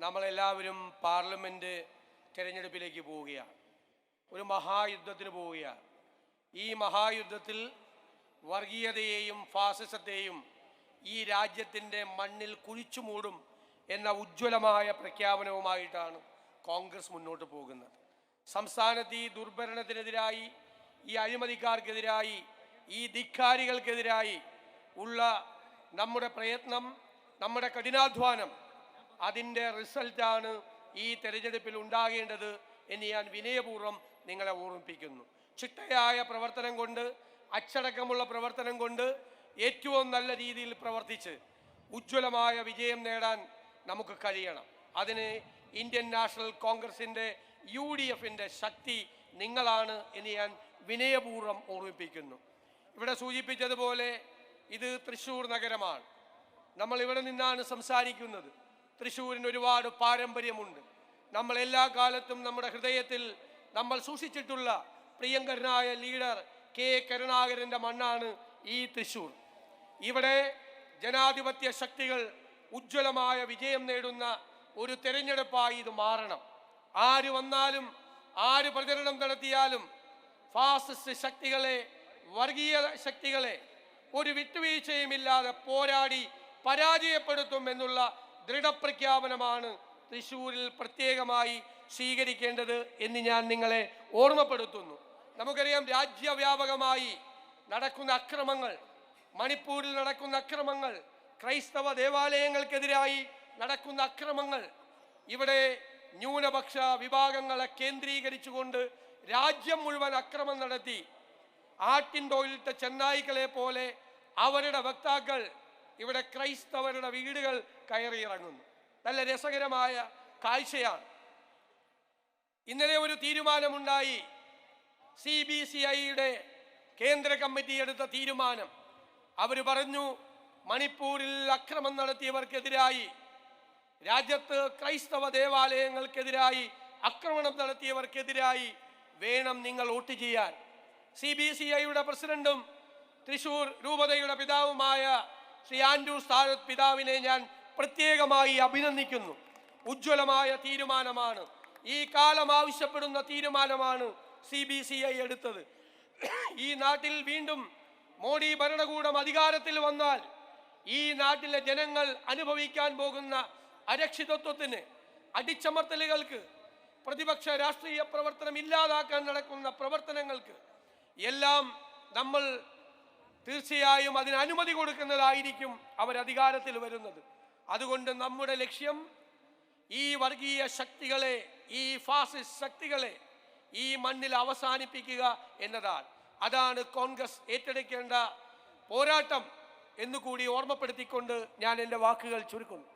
നമ്മളെല്ലാവരും പാർലമെന്റ് തിരഞ്ഞെടുപ്പിലേക്ക് പോവുകയാണ് ഒരു മഹായുദ്ധത്തിന് പോവുകയാണ് ഈ മഹായുദ്ധത്തിൽ വർഗീയതയെയും ഫാസിസത്തെയും ഈ രാജ്യത്തിന്റെ മണ്ണിൽ കുഴിച്ചു മൂടും എന്ന ഉജ്ജ്വലമായ പ്രഖ്യാപനവുമായിട്ടാണ് കോൺഗ്രസ് മുന്നോട്ട് പോകുന്നത്. സംസ്ഥാനത്ത് ഈ ദുർഭരണത്തിനെതിരായി ഈ അഴിമതിക്കാർക്കെതിരായി ഈ ധിക്കാരികൾക്കെതിരായി ഉള്ള നമ്മുടെ പ്രയത്നം നമ്മുടെ കഠിനാധ്വാനം അതിന്റെ റിസൾട്ടാണ് ഈ തെരഞ്ഞെടുപ്പിൽ ഉണ്ടാകേണ്ടത് എന്ന് ഞാൻ വിനയപൂർവം നിങ്ങളെ ഓർമ്മിപ്പിക്കുന്നു. ചിട്ടയായ പ്രവർത്തനം കൊണ്ട് അച്ചടക്കമുള്ള പ്രവർത്തനം കൊണ്ട് ഏറ്റവും നല്ല രീതിയിൽ പ്രവർത്തിച്ച് ഉജ്ജ്വലമായ വിജയം നേടാൻ നമുക്ക് കഴിയണം. അതിന് ഇന്ത്യൻ നാഷണൽ കോൺഗ്രസിന്റെ യു ഡി എഫിന്റെ ശക്തി നിങ്ങളാണ് എന്ന് ഞാൻ വിനയപൂർവം ഓർമ്മിപ്പിക്കുന്നു. ഇവിടെ സൂചിപ്പിച്ചതുപോലെ ഇത് തൃശ്ശൂർ നഗരമാണ്. നമ്മൾ ഇവിടെ നിന്നാണ് സംസാരിക്കുന്നത്. തൃശ്ശൂരിന് ഒരുപാട് പാരമ്പര്യമുണ്ട്. നമ്മൾ എല്ലാ കാലത്തും നമ്മുടെ ഹൃദയത്തിൽ നമ്മൾ സൂക്ഷിച്ചിട്ടുള്ള പ്രിയങ്കരനായ ലീഡർ കെ കരുണാകരന്റെ മണ്ണാണ് ഈ തൃശ്ശൂർ. ഇവിടെ ജനാധിപത്യ ശക്തികൾ ഉജ്ജ്വലമായ വിജയം നേടുന്ന ഒരു തെരഞ്ഞെടുപ്പായി ഇത് മാറണം. ആര് വന്നാലും ആര് പ്രചരണം നടത്തിയാലും ഫാസിസ്റ്റ് ശക്തികളെ വർഗീയ ശക്തികളെ ഒരു വിട്ടുവീഴ്ചയുമില്ലാതെ പോരാടി പരാജയപ്പെടുത്തും എന്നുള്ള ദൃഢപ്രഖ്യാപനമാണ് തൃശ്ശൂരിൽ പ്രത്യേകമായി സ്വീകരിക്കേണ്ടത് എന്ന് ഞാൻ നിങ്ങളെ ഓർമ്മപ്പെടുത്തുന്നു. നമുക്കറിയാം രാജ്യവ്യാപകമായി നടക്കുന്ന അക്രമങ്ങൾ മണിപ്പൂരിൽ നടക്കുന്ന അക്രമങ്ങൾ ക്രൈസ്തവ ദേവാലയങ്ങൾക്കെതിരായി നടക്കുന്ന അക്രമങ്ങൾ ഇവിടെ ന്യൂനപക്ഷ വിഭാഗങ്ങളെ കേന്ദ്രീകരിച്ചുകൊണ്ട് രാജ്യം മുഴുവൻ അക്രമം നടത്തി. ആട്ടിൻ തോയിലിട്ട ചെന്നായ്ക്കളെ പോലെ അവരുടെ വക്താക്കൾ ഇവിടെ ക്രൈസ്തവരുടെ വീടുകൾ കയറിയിറങ്ങുന്നു. നല്ല രസകരമായ കാഴ്ചയാണ്. ഇന്നലെ ഒരു തീരുമാനമുണ്ടായി. സി ബി സി ഐയുടെ കേന്ദ്ര കമ്മിറ്റി എടുത്ത തീരുമാനം. അവർ പറഞ്ഞു മണിപ്പൂരിൽ അക്രമം നടത്തിയവർക്കെതിരായി രാജ്യത്ത് ക്രൈസ്തവ ദേവാലയങ്ങൾക്കെതിരായി ആക്രമണം നടത്തിയവർക്കെതിരായി വേണം നിങ്ങൾ വോട്ട് ചെയ്യാൻ. സി ബി സി ഐയുടെ പ്രസിഡന്റും തൃശൂർ രൂപതയുടെ പിതാവുമായ ശ്രീ ആൻഡ്രൂ സ്ഥാനത്ത് പിതാവിനെ ഞാൻ പ്രത്യേകമായി അഭിനന്ദിക്കുന്നു. ഉജ്ജ്വലമായ തീരുമാനമാണ്. ഈ കാലം ആവശ്യപ്പെടുന്ന തീരുമാനമാണ് സി ബി സി ഐ എടുത്തത്. ഈ നാട്ടിൽ വീണ്ടും മോഡി ഭരണകൂടം അധികാരത്തിൽ വന്നാൽ ഈ നാട്ടിലെ ജനങ്ങൾ അനുഭവിക്കാൻ പോകുന്ന അരക്ഷിതത്വത്തിന് അടിച്ചമർത്തലുകൾക്ക് പ്രതിപക്ഷ രാഷ്ട്രീയ പ്രവർത്തനം ഇല്ലാതാക്കാൻ നടക്കുന്ന പ്രവർത്തനങ്ങൾക്ക് എല്ലാം നമ്മൾ തീർച്ചയായും അതിന് അനുമതി കൊടുക്കുന്നതായിരിക്കും അവർ അധികാരത്തിൽ വരുന്നത്. അതുകൊണ്ട് നമ്മുടെ ലക്ഷ്യം ഈ വർഗീയ ശക്തികളെ ഈ ഫാസിസ്റ്റ് ശക്തികളെ ഈ മണ്ണിൽ അവസാനിപ്പിക്കുക എന്നതാണ്. അതാണ് കോൺഗ്രസ് ഏറ്റെടുക്കേണ്ട പോരാട്ടം എന്നുകൂടി ഓർമ്മപ്പെടുത്തിക്കൊണ്ട് ഞാൻ എന്റെ വാക്കുകൾ ചുരുക്കുന്നു.